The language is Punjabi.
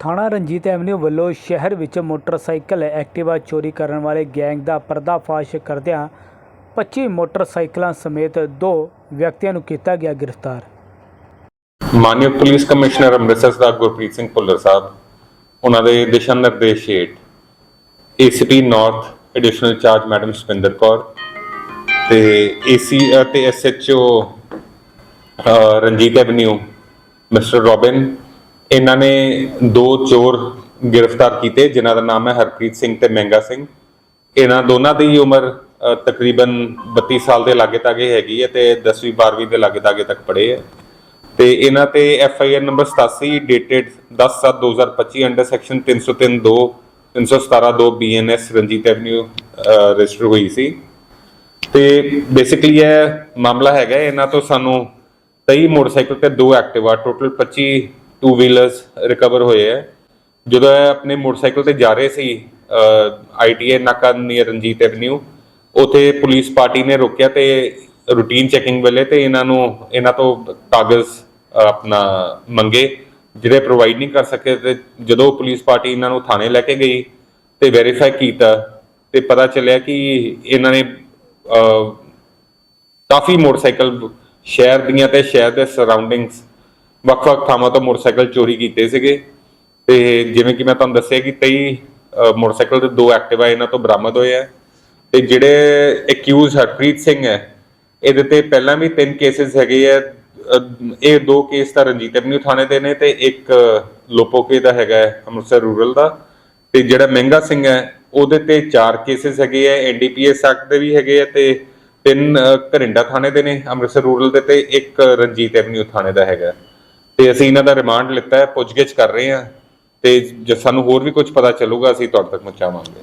ਥਾਣਾ ਰਣਜੀਤ ਐਵਨਿਊ ਵੱਲੋਂ ਸ਼ਹਿਰ ਵਿੱਚ ਮੋਟਰਸਾਈਕਲ ਐਕਟਿਵਾ ਚੋਰੀ ਕਰਨ ਵਾਲੇ ਗੈਂਗ ਦਾ ਪਰਦਾਫਾਸ਼ ਕਰਦਿਆਂ 25 ਮੋਟਰਸਾਈਕਲਾਂ ਸਮੇਤ ਦੋ ਵਿਅਕਤੀਆਂ ਨੂੰ ਕੀਤਾ ਗਿਆ ਗ੍ਰਿਫਤਾਰ। ਮਾਨਯੋਗ ਪੁਲਿਸ ਕਮਿਸ਼ਨਰ ਅੰਮ੍ਰਿਤਸਰ ਦਾ ਗੁਰਪ੍ਰੀਤ ਸਿੰਘ ਭੁੱਲਰ ਸਾਹਿਬ, ਉਹਨਾਂ ਦੇ ਦਿਸ਼ਾ ਨਿਰਦੇਸ਼ ਹੇਠ ACP north additional charge madam Supinder Kaur ਤੇ ਏਸੀ ਤੇ SHO Ranjit avenue mister Robin ਇਹਨਾਂ ਨੇ ਦੋ ਚੋਰ ਗ੍ਰਿਫਤਾਰ ਕੀਤੇ, ਜਿਨ੍ਹਾਂ ਦਾ ਨਾਮ ਹੈ ਹਰਪ੍ਰੀਤ ਸਿੰਘ ਤੇ ਮਹਿੰਗਾ ਸਿੰਘ। ਇਹਨਾਂ ਦੋਨਾਂ ਦੀ ਉਮਰ ਤਕਰੀਬਨ 32 ਸਾਲ ਦੇ ਲਾਗੇ ਤਾਗੇ ਹੈਗੀ ਹੈ ਤੇ 10ਵੀਂ 12ਵੀਂ ਦੇ ਲਾਗੇ ਤਾਗੇ ਤੱਕ ਪੜ੍ਹੇ ਹੈ। ਤੇ ਇਹਨਾਂ ਤੇ F I R number 87 dated 10/7/2025 under section 303 2 317 2 BNS Ranjit avenue register ਹੋਈ ਸੀ। ਤੇ ਬੇਸਿਕਲੀ ਇਹ ਮਾਮਲਾ ਹੈਗਾ ਇਹਨਾਂ ਤੋਂ ਸਾਨੂੰ 23 ਮੋਟਰਸਾਈਕਲ ਤੇ ਦੋ Activa total 25 two wheelers recover ਹੋਏ ਹੈ। ਜਦੋਂ ਇਹ ਆਪਣੇ ਮੋਟਰਸਾਈਕਲ ਤੇ ਜਾ ਰਹੇ ਸੀ ਆਈਟੀਏ ਨਾਕਾ ਨੀਅਰ ਰਣਜੀਤ ਐਵਨਿਊ ਉਥੇ ਪੁਲਿਸ ਪਾਰਟੀ ਨੇ ਰੋਕਿਆ ਤੇ ਰੂਟੀਨ ਚੈਕਿੰਗ ਵੇਲੇ ਤੇ ਇਹਨਾਂ ਨੂੰ, ਇਹਨਾਂ ਤੋਂ ਕਾਗਜ਼ ਆਪਣਾ ਮੰਗੇ, ਜਿਹੜੇ ਪ੍ਰੋਵਾਈਡ ਨਹੀਂ ਕਰ ਸਕੇ ਤੇ ਜਦੋਂ ਪੁਲਿਸ ਪਾਰਟੀ ਇਹਨਾਂ ਨੂੰ ਥਾਣੇ ਲੈ ਕੇ ਗਈ ਤੇ ਵੈਰੀਫਾਈ ਕੀਤਾ ਤੇ ਪਤਾ ਚੱਲਿਆ ਕਿ ਇਹਨਾਂ ਨੇ ਕਾਫੀ ਮੋਟਰਸਾਈਕਲ ਸ਼ਹਿਰ ਦੀਆਂ ਤੇ ਸ਼ਹਿਰ ਦੇ ਸਰਾਊਂਡਿੰਗਸ ਵੱਖ-ਵੱਖ ਥਾਵਾਂ ਤੋਂ ਮੋਟਰਸਾਈਕਲ ਚੋਰੀ ਕੀਤੇ ਸੀਗੇ। ਤੇ ਜਿਵੇਂ ਕਿ ਮੈਂ ਤੁਹਾਨੂੰ ਦੱਸਿਆ ਕਿ 23 ਮੋਟਰਸਾਈਕਲ ਤੇ ਦੋ ਐਕਟਿਵਾ ਇਹਨਾਂ ਤੋਂ ਬਰਾਮਦ ਹੋਏ ਆ। ਤੇ ਜਿਹੜੇ ਐਕਿਊਜ਼ ਹਰਪ੍ਰੀਤ ਸਿੰਘ ਹੈ ਇਹਦੇ ਤੇ ਪਹਿਲਾਂ ਵੀ ਤਿੰਨ ਕੇਸਿਸ ਹੈਗੇ ਆ। ਇਹ ਦੋ ਕੇਸ ਤਾਂ ਰਣਜੀਤ ਐਵਨਿਊ ਥਾਣੇ ਦੇ ਨੇ ਤੇ ਇੱਕ ਲੋਪੋਕੇ ਦਾ ਹੈਗਾ ਹੈ, ਅੰਮ੍ਰਿਤਸਰ ਰੂਰਲ ਦਾ। ਤੇ ਜਿਹੜਾ ਮਹਿੰਗਾ ਸਿੰਘ ਹੈ ਉਹਦੇ ਤੇ ਚਾਰ ਕੇਸਿਸ ਹੈਗੇ ਆ। ਐਨਡੀਪੀਐਸ ਐਕਟ ਦੇ ਵੀ ਹੈਗੇ ਆ ਤੇ ਤਿੰਨ ਘਰਿੰਡਾ ਥਾਣੇ ਦੇ ਨੇ ਅੰਮ੍ਰਿਤਸਰ ਰੂਰਲ ਦੇ ਤੇ ਇੱਕ ਰਣਜੀਤ ਐਵਨਿਊ ਥਾਣੇ ਦਾ ਹੈਗਾ। ਤੇ ਅਸੀਂ ਇਹਨਾਂ ਦਾ ਰਿਮਾਂਡ ਲਿੱਤਾ ਹੈ, ਪੁੱਛਗਿੱਛ ਕਰ ਰਹੇ ਹਾਂ ਤੇ ਜੇ, ਸਾਨੂੰ ਹੋਰ ਵੀ ਕੁਝ ਪਤਾ ਚੱਲੂਗਾ, ਅਸੀਂ ਤੁਹਾਡੇ ਤੱਕ ਪਹੁੰਚਾਵਾਂਗੇ।